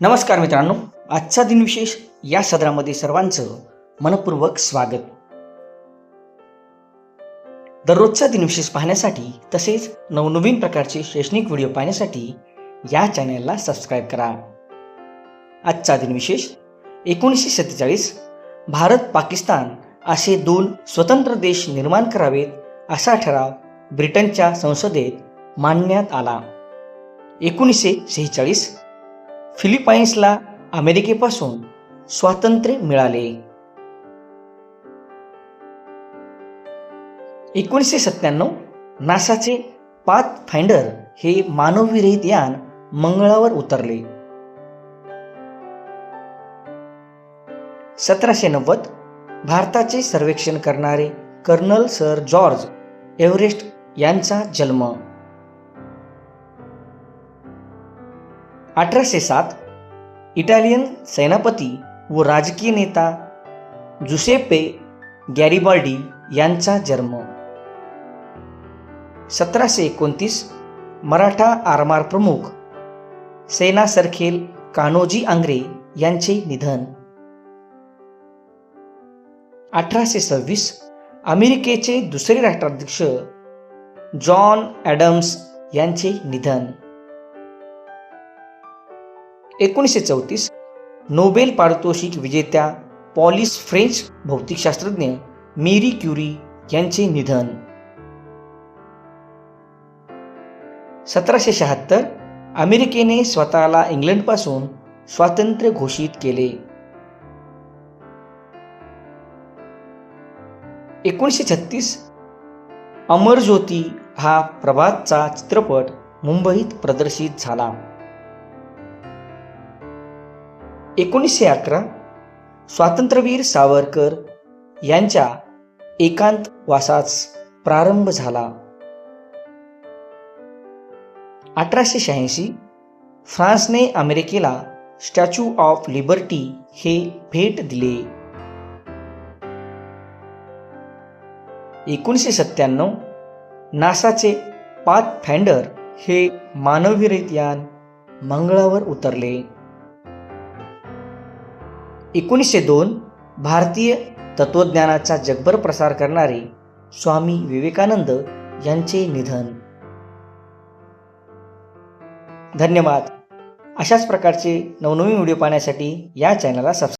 नमस्कार मित्रांनो आजचा दिनविशेष या सदरामध्ये सर्वांचं मनपूर्वक स्वागत. दररोजचा दिनविशेष पाहण्यासाठी तसेच नवनवीन प्रकारचे शैक्षणिक व्हिडिओ पाहण्यासाठी या चॅनलला सबस्क्राईब करा. आजचा दिनविशेष एकोणीसशे सत्तेचाळीस भारत पाकिस्तान असे दोन स्वतंत्र देश निर्माण करावेत असा ठराव ब्रिटनच्या संसदेत मांडण्यात आला. एकोणीसशे सेहेचाळीस फिलिपाईन्सला अमेरिकेपासून स्वातंत्र्य मिळाले. एकोणीसशे सत्त्याण्णव नासाचे पाथ फाइंडर हे मानवविरहित यान मंगळावर उतरले. सतराशे नव्वद भारताचे सर्वेक्षण करणारे कर्नल सर जॉर्ज एव्हरेस्ट यांचा जन्म. अठराशे सात इटालियन सेनापती व राजकीय नेता जुसेपे गॅरिबाल्डी यांचा जन्म. सतराशे एकोणतीस मराठा आरमार प्रमुख सेना सरखेल कान्होजी आंग्रे यांचे निधन. अठराशे सव्वीस अमेरिकेचे दुसरे राष्ट्राध्यक्ष जॉन ॲडम्स यांचे निधन. एकोणीसशे चौतीस नोबेल पारितोषिक विजेत्या पॉलिस फ्रेंच भौतिकशास्त्रज्ञ मेरी क्युरी यांचे निधन. सतराशे शहात्तर अमेरिकेने स्वतःला इंग्लंडपासून स्वातंत्र्य घोषित केले. एकोणीसशे छत्तीस अमरज्योती हा प्रभातचा चित्रपट मुंबईत प्रदर्शित झाला. एकोणीसशे अकरा स्वातंत्र्यवीर सावरकर यांच्या एकांत वासाच प्रारंभ झाला. अठराशे शहाऐंशी फ्रान्सने अमेरिकेला स्टॅच्यू ऑफ लिबर्टी हे भेट दिले. एकोणीसशे सत्त्याण्णव नासाचे पाथ फँडर हे मानवविरहित यान मंगळावर उतरले. एकोणीसशे दोन भारतीय तत्त्वज्ञानाचा जगभर प्रसार करणारे स्वामी विवेकानंद यांचे निधन. धन्यवाद. अशाच प्रकारचे नवनवीन व्हिडिओ पाहण्यासाठी या चॅनलला सबस्क्राईब